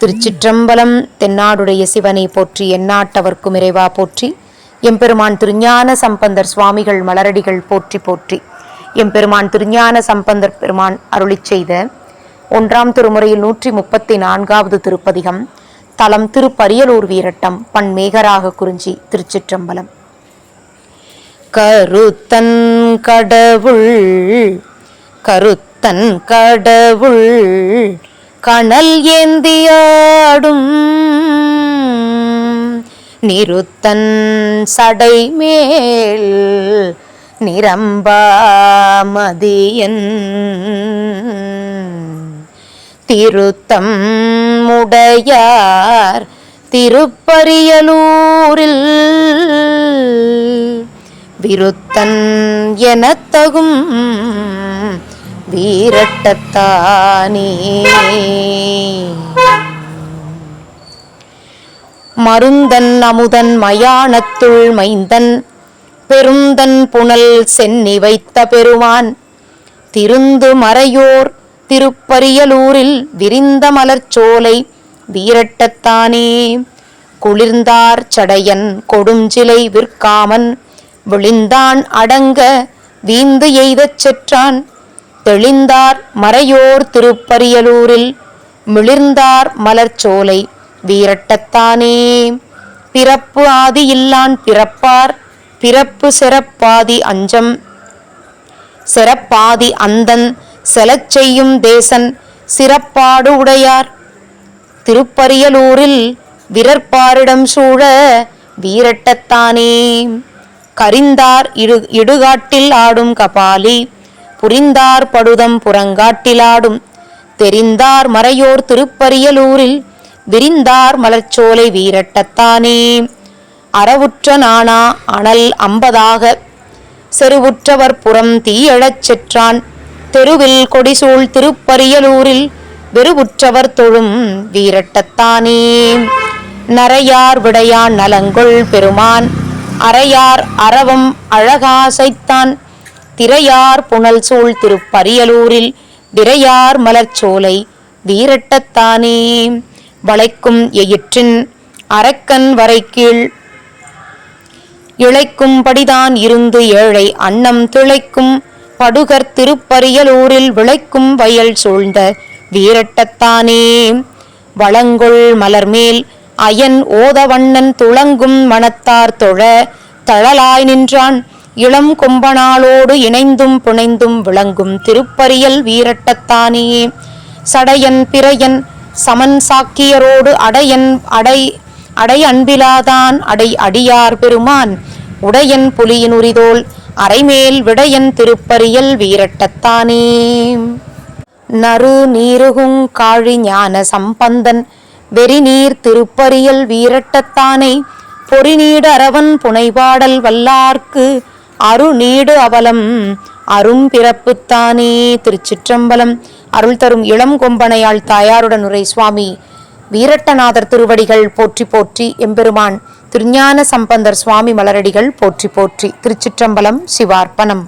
திருச்சிற்றம்பலம் தென்னாடுடைய சிவனை போற்றி எந்நாட்டவர்க்கும் இறைவா போற்றி. எம்பெருமான் திருஞான சம்பந்தர் சுவாமிகள் மலரடிகள் போற்றி போற்றி. எம்பெருமான் திருஞான சம்பந்தர் பெருமான் அருளி செய்த ஒன்றாம் திருமுறையில் நூற்றி முப்பத்தி நான்காவது திருப்பதிகம் தலம் திருப்பரியலூர் வீரட்டம் பண் மேகராக குறிஞ்சி திருச்சிற்றம்பலம். கருத்தன் கடவுள் கருத்தன் கடவுள் கணல் ஏந்தியாடும். நிருத்தன் சடை மேல் நிரம்பாமதியன். திருத்தம் உடையார் திருப்பரியலூரில். விருத்தன் எனத்தகும் வீரட்டத்தானே. மருந்தன் அமுதன் மயானத்துள் மைந்தன் பெருந்தன் புனல் சென்னி வைத்த பெருமான் திருந்து மறையோர் திருப்பரியலூரில் விரிந்த மலர்ச்சோலை வீரட்டத்தானே. குளிர்ந்தார் சடையன் கொடுஞ்சிலை விற்காமன் விழிந்தான் அடங்க வீந்து எய்தச் செற்றான் தெளிந்தார் மறையோர் திருப்பரியலூரில் மிளிர்ந்தார் மலர்ச்சோலை வீரட்டத்தானே. பிறப்பு ஆதி இல்லான் பிறப்பார் பிறப்பு சிறப்பாதி அஞ்சம். சிறப்பாதி அந்தன் செலச் செய்யும் தேசன் சிறப்பாடு உடையார். திருப்பரியலூரில் விரற்பாரிடம் சூழ வீரட்டத்தானே. கரிந்தார் இடு இடுகாட்டில் ஆடும் கபாலி புரிந்தார் படுதம் புறங்காட்டிலாடும். தெரிந்தார் மறையோர் திருப்பரியலூரில். விரிந்தார் மலர்ச்சோலை வீரட்டத்தானே. அறவுற்ற நானா அனல் அம்பதாக. செருவுற்றவர் புறம் தீயழச் செற்றான். தெருவில் கொடிசூழ் திருப்பரியலூரில். வெறுவுற்றவர் தொழும் வீரட்டத்தானே. நரையார் விடையான் நலங்கொள் பெருமான். அறையார் அறவம் அழகாசைத்தான் திரையார் புனல் சூழ் திருப்பரியலூரில் விரையார் மலர்ச்சோலை வீரட்டத்தானே வளைக்கும் எயிற்றின் அரக்கன் வரைக்கீழ் இழைக்கும்படிதான் இருந்து ஏழை அன்னம் திளைக்கும் படுகர் திருப்பரியலூரில் விளைக்கும் வயல் சூழ்ந்த வீரட்டத்தானே வளங்கொள் மலர்மேல் அயன் ஓதவண்ணன் துளங்கும் மனத்தார் தொழ தழலாய் நின்றான் இளம் கொம்பனாளோடு இணைந்தும் புனைந்தும் விளங்கும் திருப்பரியல் வீரட்டத்தானே சடையன் பிறையன் சமன் சாக்கியரோடு அடையன் அடை அடை அன்பிலாதான் அடை அடியார் பெருமான். உடையன் புலியின் உரிதோல் அரைமேல் விடையன் திருப்பரியல் வீரட்டத்தானே. நறு நீருகுங் காழி ஞான சம்பந்தன் வெறிநீர் திருப்பரியல் வீரட்டத்தானை. பொறிநீடு அரவன் புனைபாடல் வல்லார்க்கு அருநீடு அவலம். அரும் பிறப்புத்தானே திருச்சிற்றம்பலம். அருள் தரும் இளம் கொம்பனையால் தாயாருடன் உரை சுவாமி வீரட்டநாதர் திருவடிகள் போற்றி போற்றி எம்பெருமான். திருஞான சம்பந்தர் சுவாமி மலரடிகள் போற்றி போற்றி. திருச்சிற்றம்பலம் சிவார்ப்பணம்.